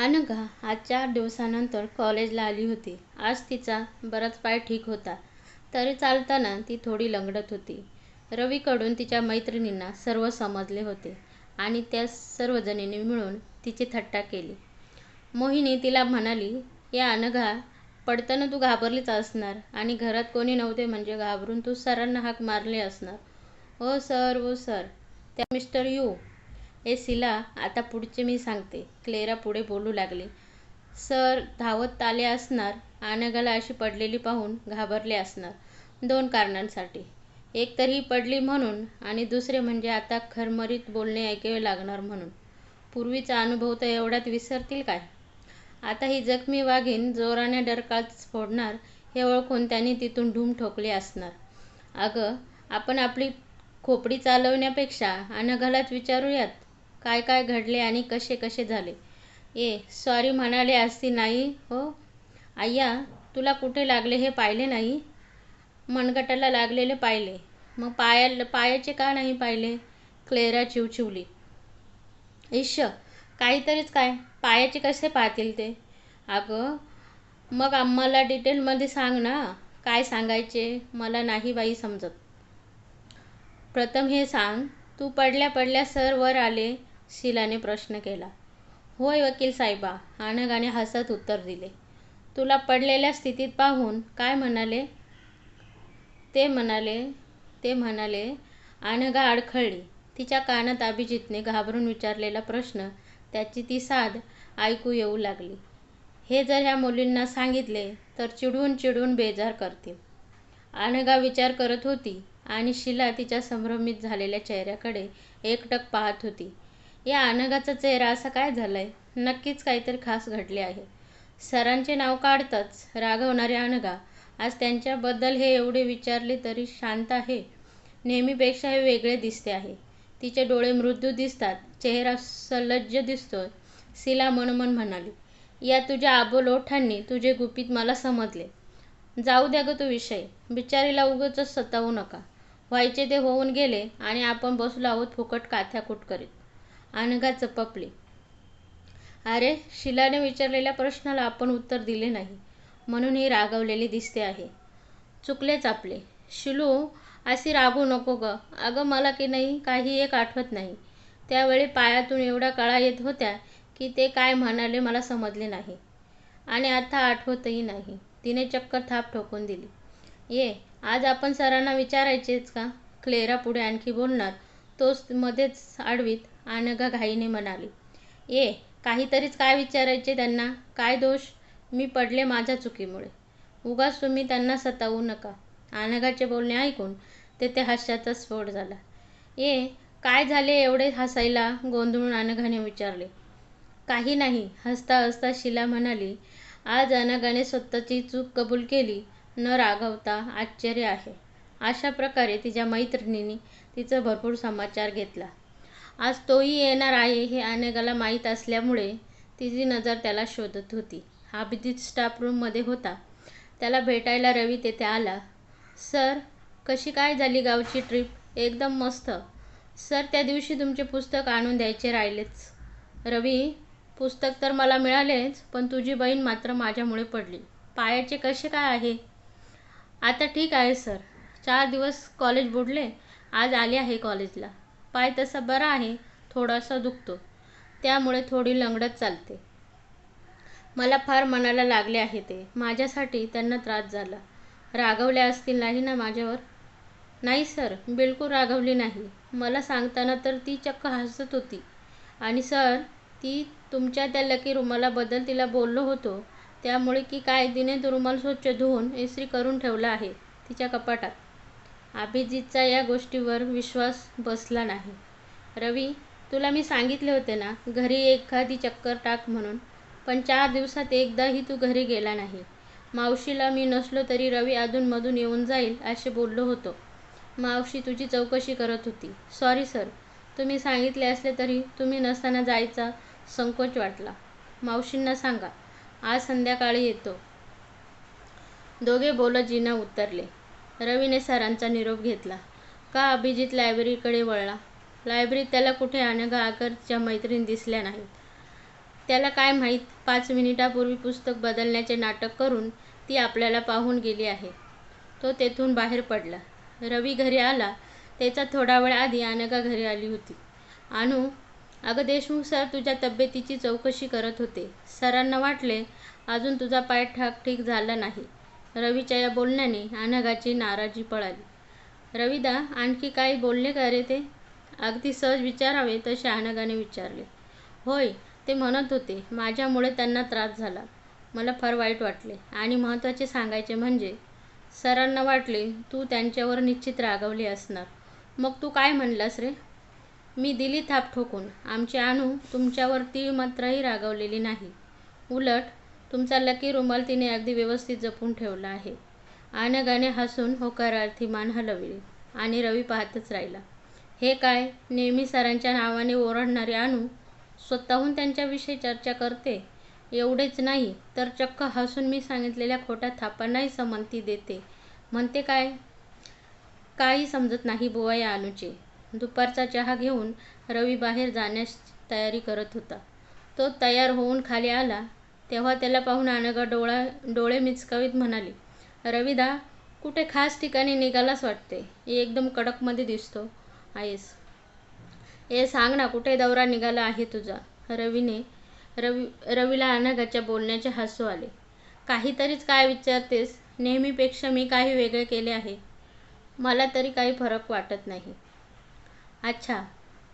अनघा आज चार दिवसानंतर कॉलेजला आली होती. आज तिचा बराच पाय ठीक होता. तरी चालताना ती थोडी लंगडत होती. रवीकडून तिच्या मैत्रिणींना सर्व समजले होते आणि त्या सर्वजणींनी मिळून तिची थट्टा केली. मोहिनी तिला म्हणाली, या अनघा, पडताना तू घाबरलीच असणार आणि घरात कोणी नव्हते म्हणजे घाबरून तू सरांना हाक मारले असणार. ओ सर ओ सर, त्या मिस्टर यू. ए सिला आता पुढचे मी सांगते. क्लेरा पुढे बोलू लागली. सर धावत आले असणार. अनघाला अशी पडलेली पाहून घाबरले असणार. दोन कारणांसाठी. एक तर ही पडली म्हणून आणि दुसरे म्हणजे आता खरमरीत बोलणे ऐकावे लागणार म्हणून. पूर्वीचा अनुभव तर एवढ्यात विसरतील काय? आता ही जखमी वाघीण जोराने डरकाळच फोडणार हे ओळखून त्यांनी तिथून ढूम ठोकले असणार. अगं, आपण आपली खोपडी चालवण्यापेक्षा अनघालाच विचारूयात काय काय घडले आणि कसे कसे झाले. ए, सॉरी म्हणाले असती नाही हो. अय्या, तुला कुठे लागले हे पाहिले नाही? मनगटाला लागलेले पाहिले. मग पायाचे का नाही पाहिले? क्लेरा चिवचिवली. ईश काहीतरीच काय, पायाचे कसे पाहतील ते? अगं, मग आम्हाला डिटेलमध्ये सांग ना. काय सांगायचे? मला नाही बाई समजत. प्रथम हे सांग, तू पडल्या पडल्या सर वर आले? शिलाने प्रश्न केला. होय वकील साहेबा, आनगाने हसत उत्तर दिले. तुला पडलेल्या स्थितीत पाहून काय म्हणाले? ते म्हणाले, ते म्हणाले. आनगा अडखळली. तिच्या कानात अभिजीतने घाबरून विचारलेला प्रश्न, त्याची ती साध ऐकू येऊ लागली. हे जर ह्या मुलींना सांगितले तर चिडून चिडून बेजार करतील. आनगा विचार करत होती आणि शिला तिच्या संभ्रमित झालेल्या चेहऱ्याकडे एकटक पाहत होती. या अनघाचा चेहरा असा काय झालाय? नक्कीच काहीतरी खास घडले आहे. सरांचे नाव काढताच रागवणारे अनघा आज त्यांच्याबद्दल हे एवढे विचारले तरी शांत आहे. नेहमीपेक्षा हे वेगळे दिसते आहे. तिचे डोळे मृदू दिसतात, चेहरा सलज्ज दिसतोय. सिला मनमन म्हणाली, या तुझ्या आबोल ओठांनी तुझे गुपित मला समजले. जाऊ द्या गं तो विषय. बिचारीला उगच सतावू नका. व्हायचे ते होऊन गेले आणि आपण बसलो आहोत फुकट काथ्याकूट करीत. अनघा चपपली. अरे, शिलाने विचारलेल्या प्रश्नाला आपण उत्तर दिले नाही म्हणून ही रागावलेली दिसते आहे. चुकलेच आपले. शिलू, अशी रागू नको गं. अगं मला की नाही काही एक आठवत नाही. त्यावेळी पायातून एवढ्या कळा येत होत्या की ते काय म्हणाले मला समजले नाही. आणि आता आठवतही नाही. तिने चक्कर थाप ठोकून दिली. ये, आज आपण सरांना विचारायचेच का? क्लेरा पुढे आणखी बोलणार तोच मध्येच आडवीत अनघा घाईने म्हणाली. ये, काहीतरीच काय विचारायचे त्यांना? काय दोष? मी पडले माझ्या चुकीमुळे. उगाच तुम्ही त्यांना सतावू नका. अनघाचे बोलणे ऐकून तेथे हास्याचा स्फोट झाला. ये, काय झाले एवढे हसायला? गोंधळून अनघाने विचारले. काही नाही. हसता हसता शिला म्हणाली. आज अनघाने स्वतःची चूक कबूल केली न रागवता आश्चर्य आहे. अशा प्रकारे तिच्या मैत्रिणींनी तिचा भरपूर समाचार घेतला. आज तोही येणार आहे हे अनेकाला माहीत असल्यामुळे तिची नजर त्याला शोधत होती. अभिजीत स्टाफ रूममध्ये होता. त्याला भेटायला रवी तेथे आला. सर, कशी काय झाली गावची ट्रीप? एकदम मस्त. सर त्या दिवशी तुमचे पुस्तक आणून द्यायचे राहिलेच. रवी, पुस्तक तर मला मिळालेच पण तुझी बहीण मात्र माझ्यामुळे पडली. पायाचे कसे काय आहे? आता ठीक आहे सर. चार दिवस कॉलेज बुडले. आज आले आहे कॉलेजला. पाय तसा बरा आहे. थोडासा दुखतो. त्यामुळे थोडी लंगडत चालते. मला फार मनाला लागले आहे ते. माझ्यासाठी त्यांना त्रास झाला. रागवल्या असतील नाही ना माझ्यावर? नाही सर, बिलकुल रागवली नाही. मला सांगताना तर ती चक्क हसत होती. आणि सर, ती तुमच्या त्या लकी रुमालाबद्दल तिला बोललो होतो त्यामुळे की काय तिने तो रुमाल स्वच्छ धुवून इस्त्री करून ठेवला आहे तिच्या कपाटात. अभिजीतचा या गोष्टीवर विश्वास बसला नाही. रवी, तुला मी सांगितले होते ना घरी एखादी चक्कर टाक म्हणून. पण चार दिवसात एकदाही तू घरी गेला नाही. मावशीला मी नसलो तरी रवी अधूनमधून येऊन जाईल असे बोललो होतो. मावशी तुझी चौकशी करत होती. सॉरी सर, तुम्ही सांगितले असले तरी तुम्ही नसताना जायचा संकोच वाटला. मावशींना सांगा, आज संध्याकाळी येतो. दोघे बोलत जिना उतरले. रवीने सरांचा निरोप घेतला. का अभिजीत लायब्ररीकडे वळला. लायब्ररीत त्याला कुठे अनघाकरच्या आगरच्या दिसल्या नाहीत. त्याला काय माहीत? पाच मिनिटापूर्वी पुस्तक बदलण्याचे नाटक करून ती आपल्याला पाहून गेली आहे. तो तेथून बाहेर पडला. रवी घरी आला. त्याचा थोडा वेळ आधी अनघा घरी आली होती. अनु अगं देशमुख सर तुझ्या तब्येतीची चौकशी करत होते. सरांना वाटले अजून तुझा पाय ठाक ठीक झाला नाही. रवीच्या या बोलण्याने अनघाची नाराजी पळाली. रविदा आणखी काही बोलले का रे ते? अगदी सहज विचारावे तसे अनघाने विचारले. होय ते म्हणत होते माझ्यामुळे त्यांना त्रास झाला. मला फार वाईट वाटले. आणि महत्त्वाचे सांगायचे म्हणजे सरांना वाटले तू त्यांच्यावर निश्चित रागवली असणार. मग तू काय म्हणलास रे? मी दिली थाप ठोकून. आमची अणू तुमच्यावर ती मात्रही रागवलेली नाही. उलट तुमचा लकी रुमाल तिने अगदी व्यवस्थित जपून ठेवला आहे. अनघाने हसून होकारार्थी मान हलवली आणि रवी पाहतच राहिला. हे काय नेहमी सरांच्या नावाने ओरडणारे अणू स्वतःहून त्यांच्याविषयी चर्चा करते? एवढेच नाही तर चक्क हसून मी सांगितलेल्या खोट्या थापांनाही समंती देते. म्हणते काय? काही समजत नाही बुवा या अनुचे. दुपारचा चहा घेऊन रवी बाहेर जाण्यास तयारी करत होता. तो तयार होऊन खाली आला. तेव्हा त्याला पाहून अनघा डोळा डोळे मिचकावीत म्हणाली रविदा कुठे खास ठिकाणी निघालाच वाटते? एकदम कडकमध्ये दिसतो. आहेस. ए सांग ना कुठे दौरा निघाला आहे तुझा? रवीने रवी रवीला अनघाच्या बोलण्याचे हसू आले. काहीतरीच काय विचारतेस? नेहमीपेक्षा मी काही वेगळे केले आहे. मला तरी काही फरक वाटत नाही. अच्छा.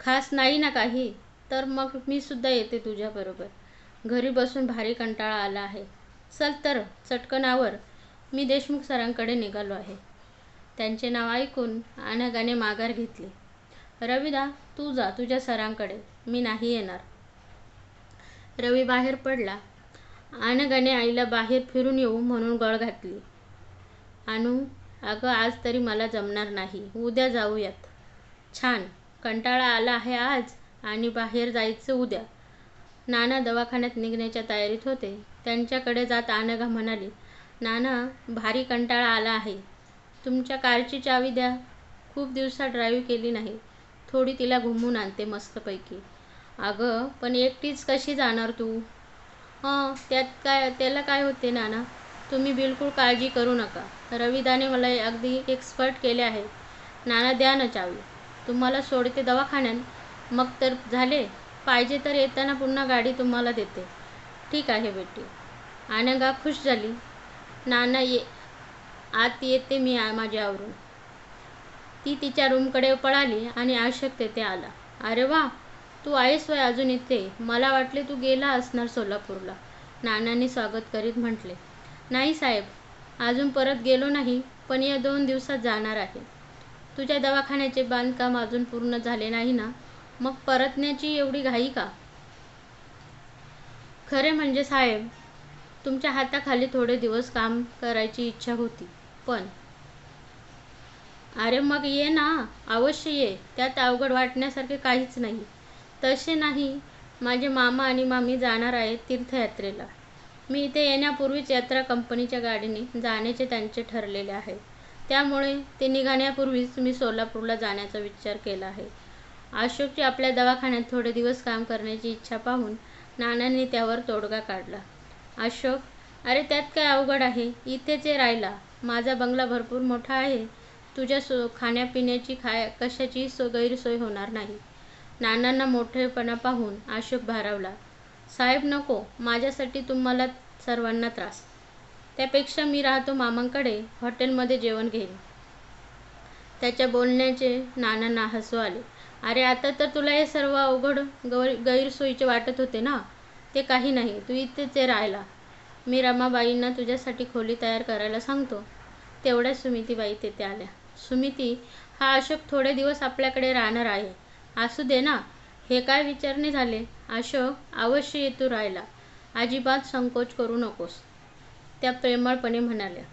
खास नाही ना काही? तर मग मी सुद्धा येते तुझ्याबरोबर. घरी बसून भारी कंटाळा आला आहे. चल तर चटकनावर मी देशमुख सरांकडे निघालो आहे. त्यांचे नाव ऐकून अनघाने माघार घेतली. रविदा तू जा तुझ्या सरांकडे. मी नाही येणार. रवी बाहेर पडला. अनघाने आईला बाहेर फिरून येऊ म्हणून गळ घातली. आणू अगं आज तरी मला जमणार नाही. उद्या जाऊयात. छान. कंटाळा आला आहे आज आणि बाहेर जायचं उद्या. नाना दवाखान्यात निघण्याच्या तयारीत होते. त्यांच्याकडे जात आनघा म्हणाली नाना भारी कंटाळा आला आहे. तुमच्या कारची चावी द्या. खूप दिवसात ड्राईव्ह केली नाही. थोडी तिला घुमून आणते मस्तपैकी. अगं पण एकटीच कशी जाणार तू? हं त्यात काय त्याला काय होते नाना? तुम्ही बिलकुल काळजी करू नका. रविदाने मला अगदी एक्सपर्ट केले आहे. नाना द्या ना चावी. तुम्हाला सोडते दवाखान्यात. मग तर झाले. पाहिजे तर येताना पुन्हा गाडी तुम्हाला देते. ठीक आहे बेटी. अनघा खुश झाली. नाना ये आत येते मी माझ्या आवरून ती तिच्या रूमकडे पळाली आणि अशोक तेथे आला. अरे वा तू आहेस वय अजून इथे. मला वाटले तू गेला असणार सोलापूरला. नानांनी स्वागत करीत म्हटले. नाही साहेब अजून परत गेलो नाही पण या दोन दिवसात जाणार आहे. तुझ्या दवाखान्याचे बांधकाम अजून पूर्ण झाले नाही ना? मग परतण्याची एवढी घाई का? खरे म्हणजे साहेब तुमच्या हाताखाली थोडे दिवस काम करायची इच्छा होती पण. अरे मग ये ना अवश्य ये त्यात अवघड वाटण्यासारखे काहीच नाही. तसे नाही माझे मामा आणि मामी जाणार आहेत तीर्थयात्रेला. मी इथे येण्यापूर्वीच यात्रा कंपनीच्या गाडीने जाण्याचे त्यांचे ठरलेले आहे. त्यामुळे ते निघाण्यापूर्वीच मी सोलापूरला जाण्याचा विचार केला आहे. अशोकची आपल्या दवाखान्यात थोडे दिवस काम करण्याची इच्छा पाहून नानांनी त्यावर तोडगा काढला. अशोक अरे त्यात काय अवघड आहे? इथेच राहिला. माझा बंगला भरपूर मोठा आहे. तुझ्या सो खाण्यापिण्याची खाय कशाची सो गैरसोय होणार नाही. नानांना मोठेपणा पाहून अशोक भारावला. साहेब नको. माझ्यासाठी तुम्हाला सर्वांना त्रास. त्यापेक्षा मी राहतो मामांकडे. हॉटेलमध्ये जेवण घेईन. त्याच्या बोलण्याचे नानांना हसू आले. अरे आता तर तुला हे सर्व अवघड गैर गैरसोयीचे वाटत होते ना? ते काही नाही. तू इथेच राहायला. मी रमाबाईंना तुझ्यासाठी खोली तयार करायला सांगतो. तेवढ्या सुमितीबाई तेथे आल्या. सुमिती हा अशोक थोडे दिवस आपल्याकडे राहणार आहे. असू दे ना. हे काय विचारणे झाले? अशोक अवश्य येतो राहायला. अजिबात संकोच करू नकोस. त्या प्रेमळपणे म्हणाल्या.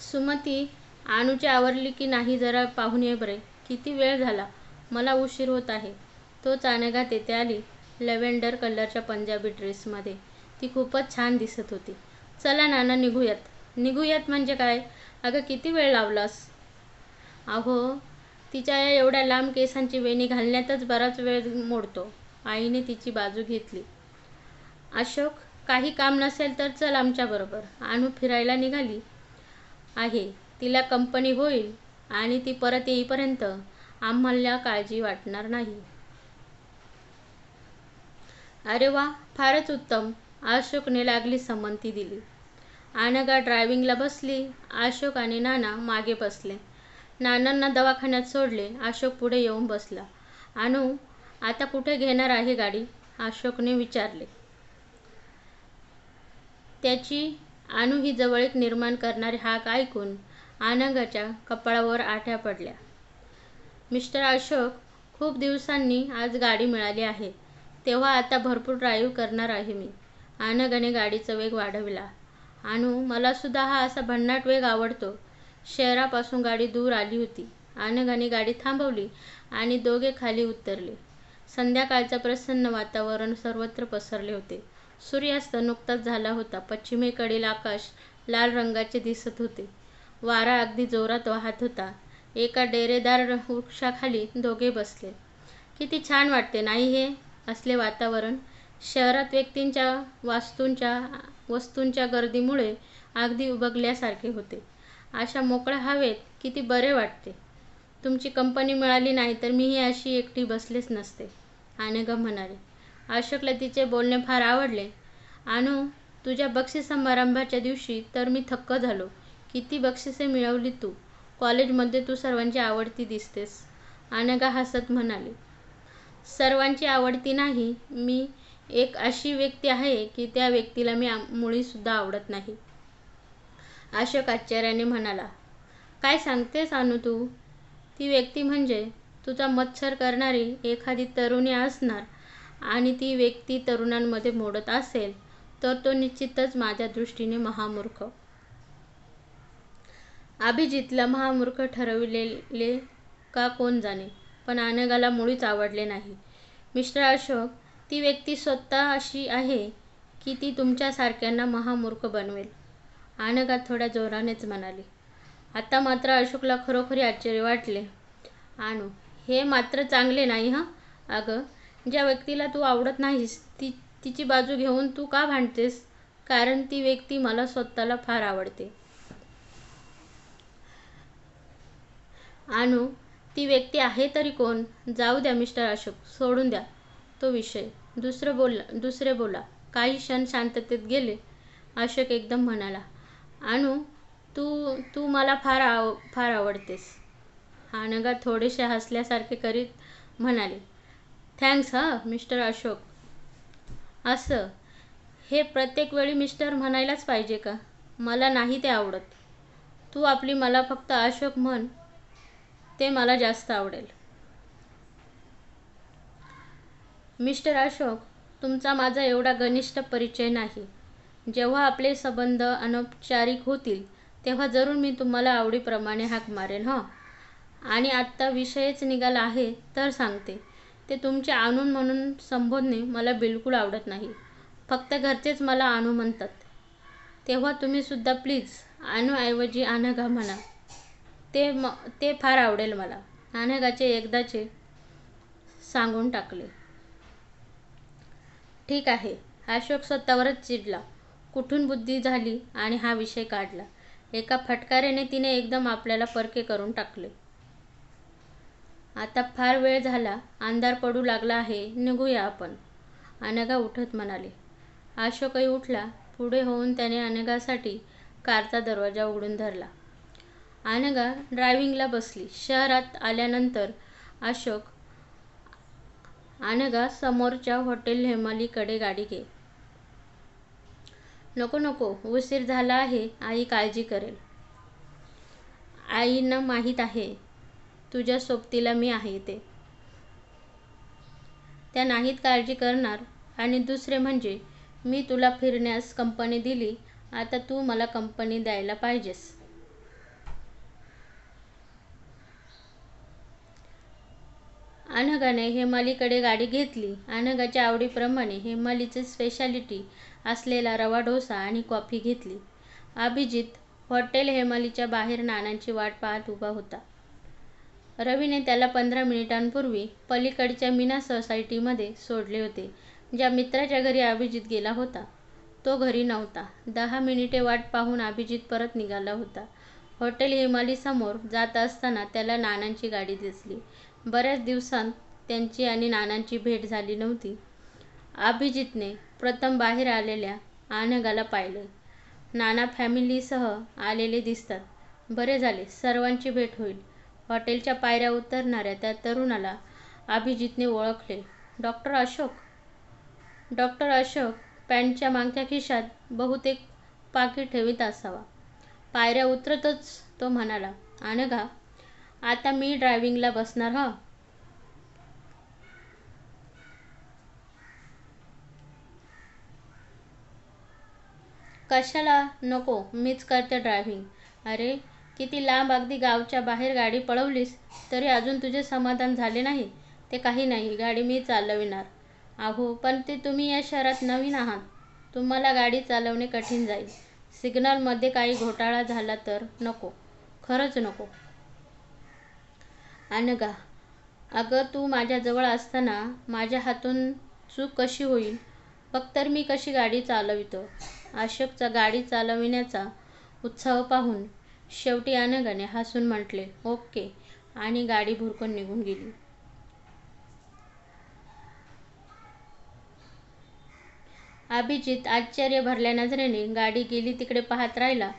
सुमती आणूची आवरली की नाही जरा पाहून ये बरे. किती वेळ झाला? मला उशीर होत आहे. तो चाणगा तेथे आली लॅव्हेंडर कलरच्या पंजाबी ड्रेसमध्ये. ती खूपच छान दिसत होती. चला नाना निघूयात. निघूयात म्हणजे काय? अगं किती वेळ लावलास? अहो तिच्या या एवढ्या लांब केसांची वेणी घालण्यातच बराच वेळ मोडतो. आईने तिची बाजू घेतली. अशोक काही काम नसेल तर चल आमच्याबरोबर आणू फिरायला निघाली? आहे. तिला कंपनी होईल. आणि ती परत येईपर्यंत आम्हाला काळजी वाटणार नाही. अरे वा फारच उत्तम. अशोकने लागली संमती दिली. आनगा ड्रायव्हिंगला बसली. अशोक आणि नाना मागे बसले. नानांना दवाखान्यात सोडले. अशोक पुढे येऊन बसला. अनु आता कुठे घेणार आहे गाडी? अशोकने विचारले. त्याची अनु ही जवळीक निर्माण करणारी हाक ऐकून आनंदाच्या कपाळावर आठ्या पडल्या. मिस्टर अशोक खूप दिवसांनी आज गाडी मिळाली आहे. तेव्हा आता भरपूर ड्राईव्ह करणार आहे मी. आनगाने गाडीचा वेग वाढविला. आणू मलासुद्धा हा असा भन्नाट वेग आवडतो. शहरापासून गाडी दूर आली होती. आनगाने गाडी थांबवली आणि दोघे खाली उतरले. संध्याकाळचं प्रसन्न वातावरण सर्वत्र पसरले होते. सूर्यास्त नुकताच झाला होता. पश्चिमेकडील आकाश लाल रंगाचे दिसत होते. वारा अगदी जोरात वाहत होता. एका डेरेदार वृक्षाखाली दोघे बसले. किती छान वाटते नाही हे? असले वातावरण. शहरात व्यक्तींच्या वास्तूंच्या वस्तूंच्या गर्दीमुळे अगदी उबगल्यासारखे होते. अशा मोकळ्या हवेत किती बरे वाटते. तुमची कंपनी मिळाली नाही तर मीही अशी एकटी बसलेच नसते आनेगा म्हणाले. अशोकला तिचे बोलणे फार आवडले. आणू तुझ्या बक्षीस समारंभाच्या दिवशी तर मी थक्क झालो. किती बक्षिसे मिळवली तू? कॉलेजमध्ये तू सर्वांची आवडती दिसतेस. अनघा हसत म्हणाली. सर्वांची आवडती नाही मी एक अशी व्यक्ती आहे की त्या व्यक्तीला मी मुळीसुद्धा आवडत नाही. अशोक आश्चर्याने म्हणाला. काय सांगतेस अनु तू? ती व्यक्ती म्हणजे तुझा मत्सर करणारी एखादी तरुणी असणार आणि ती व्यक्ती तरुणांमध्ये मोडत असेल तर तो निश्चितच माझ्या दृष्टीने महामूर्ख. अभिजितला महामूर्ख ठरविलेले का कोण जाणे? पण अनघाला मुळीच आवडले नाही. मिस्टर अशोक ती व्यक्ती स्वतः अशी आहे की ती तुमच्यासारख्यांना महामूर्ख बनवेल. अनघा थोड्या जोरानेच म्हणाली. आता मात्र अशोकला खरोखरी आश्चर्य वाटले. आणू हे मात्र चांगले नाही हं? अगं ज्या व्यक्तीला तू आवडत नाहीस ती तिची बाजू घेऊन तू का भांडतेस? कारण ती व्यक्ती मला स्वतःला फार आवडते. आणू. ती व्यक्ती आहे तरी कोण? जाऊ द्या मिस्टर अशोक. सोडून द्या. तो विषय. दुसरं बोलला दुसरे बोला. काही क्षण शांततेत गेले. अशोक एकदम म्हणाला आणू तू तू मला फार आव फार आवडतेस. हानगा थोडेसे हसल्यासारखे करीत म्हणाले थँक्स हा मिस्टर अशोक. असं? हे प्रत्येक वेळी मिस्टर म्हणायलाच पाहिजे का? मला नाही ते आवडत. तू आपली मला फक्त अशोक म्हण ते मला जास्त आवडेल. मिस्टर अशोक तुमचा माझा एवढा घनिष्ठ परिचय नाही. जेव्हा आपले संबंध अनौपचारिक होतील तेव्हा जरूर मी तुम्हाला आवडीप्रमाणे हाक मारेन हं? आणि आत्ता विषयच निघाला आहे तर सांगते. ते तुमचे आणून म्हणून संबोधणे मला बिलकुल आवडत नाही. फक्त घरचेच मला आणू म्हणतात. तेव्हा तुम्हीसुद्धा प्लीज आणूऐवजी अनघा म्हणा. ते म ते फार आवडेल मला. अनघाचे एकदाचे सांगून टाकले. ठीक आहे. अशोक स्वतःवरच चिडला कुठून बुद्धी झाली आणि हा विषय काढला. एका फटकाऱ्याने तिने एकदम आपल्याला परके करून टाकले. आता फार वेळ झाला अंधार पडू लागला आहे निघूया आपण. अनघा उठत म्हणाले. अशोकही उठला. पुढे होऊन त्याने अनघासाठी कारचा दरवाजा उघडून धरला. अनघा ड्रायव्हिंगला बसली. शहरात आल्यानंतर अशोक अनघा समोरच्या हॉटेल हेमालीकडे गाडी घे. नको नको. उशीर झाला आहे. आई काळजी करेल. आईंना माहीत आहे. तुझ्या सोबतीला मी आहे ते. त्या नाहीत काळजी करणार. आणि दुसरे म्हणजे मी तुला फिरण्यास कंपनी दिली. आता तू मला कंपनी द्यायला पाहिजेस. अनघाने हेमालीकडे गाडी घेतली. अनघाच्या आवडीप्रमाणे हेमालीची स्पेशालिटी असलेला रवा डोसा आणि कॉफी घेतली. अभिजित हॉटेल हेमालीच्या बाहेर नानांची वाट पाहत उभा होता. रवीने त्याला पंधरा मिनिटांपूर्वी पलीकडच्या मीना सोसायटीमध्ये सोडले होते ज्या मित्राच्या घरी अभिजित गेला होता. तो घरी नव्हता. दहा मिनिटे वाट पाहून अभिजित परत निघाला होता. हॉटेल हिमालीसमोर जात असताना त्याला नानांची गाडी दिसली. बऱ्याच दिवसांत त्यांची आणि नानांची भेट झाली नव्हती. अभिजितने प्रथम बाहेर आलेल्या आनगाला पाहिले. नाना फॅमिलीसह आलेले दिसतात. बरे झाले सर्वांची भेट होईल. हॉटेलच्या पायऱ्या उतरणाऱ्या त्या तरुणाला अभिजितने ओळखले. डॉक्टर अशोक? डॉक्टर अशोक पॅन्टच्या मागच्या खिशात बहुतेक पाकिट ठेवीत असावा. पायऱ्या उतरतच तो म्हणाला अनघा आता मी ड्रायव्हिंगला बसणार हा. कशाला? नको मीच करते ड्रायव्हिंग अरे किती लांब अगदी गावच्या बाहेर गाडी पळवलीस तरी अजून तुझे समाधान झाले नाही. ते काही नाही गाडी मी चालविणार. अहो पण ते तुम्ही या शहरात नवीन आहात. तुम्हाला गाडी चालवणे कठीण जाईल. सिग्नलमध्ये काही घोटाळा झाला तर नको. खरंच नको. अनघा अगं तू माझ्याजवळ असताना माझ्या हातून चूक कशी होईल? बघ तर मी कशी गाडी चालवितो? अशोकचा गाडी चालविण्याचा उत्साह पाहून शेवटी अनगाने हसून म्हटले ओके. आणि गाडी भुरकून निघून गेली. अभिजित आश्चर्य भरल्या नजरेने गाडी गेली तिकडे पाहत राहिला.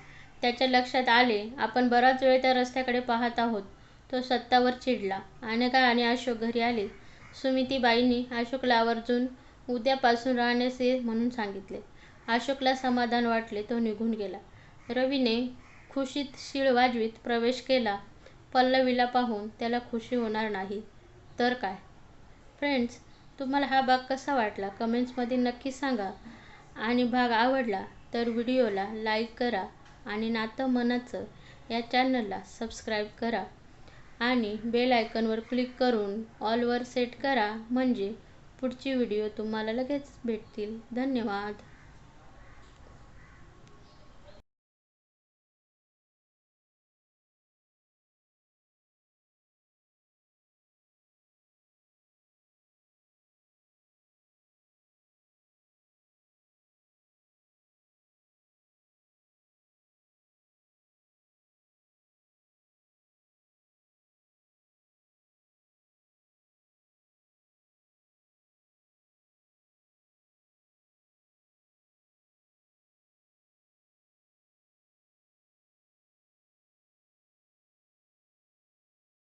त्याच्या लक्षात आले आपण बराच वेळ त्या रस्त्याकडे पाहत आहोत. तो सत्तावर चिडला. अनेका आणि अशोक घरी आले. सुमितीबाईंनी अशोकला आवर्जून उद्यापासून राहण्यास ये म्हणून सांगितले. अशोकला समाधान वाटले तो निघून गेला. रवीने खुशीत शीळ वाजवीत प्रवेश केला. पल्लवीला पाहून त्याला खुशी होणार नाही. तर काय? फ्रेंड्स तुम्हाला हा भाग कसा वाटला? कमेंट्समध्ये नक्की सांगा. आणि भाग आवडला तर व्हिडिओला लाईक करा. आणि नातं मनाचं या चॅनलला सबस्क्राईब करा. आणि बेल आयकॉनवर क्लिक करून ऑलवर सेट करा. म्हणजे पुढची व्हिडिओ तुम्हाला लगेच भेटतील. धन्यवाद.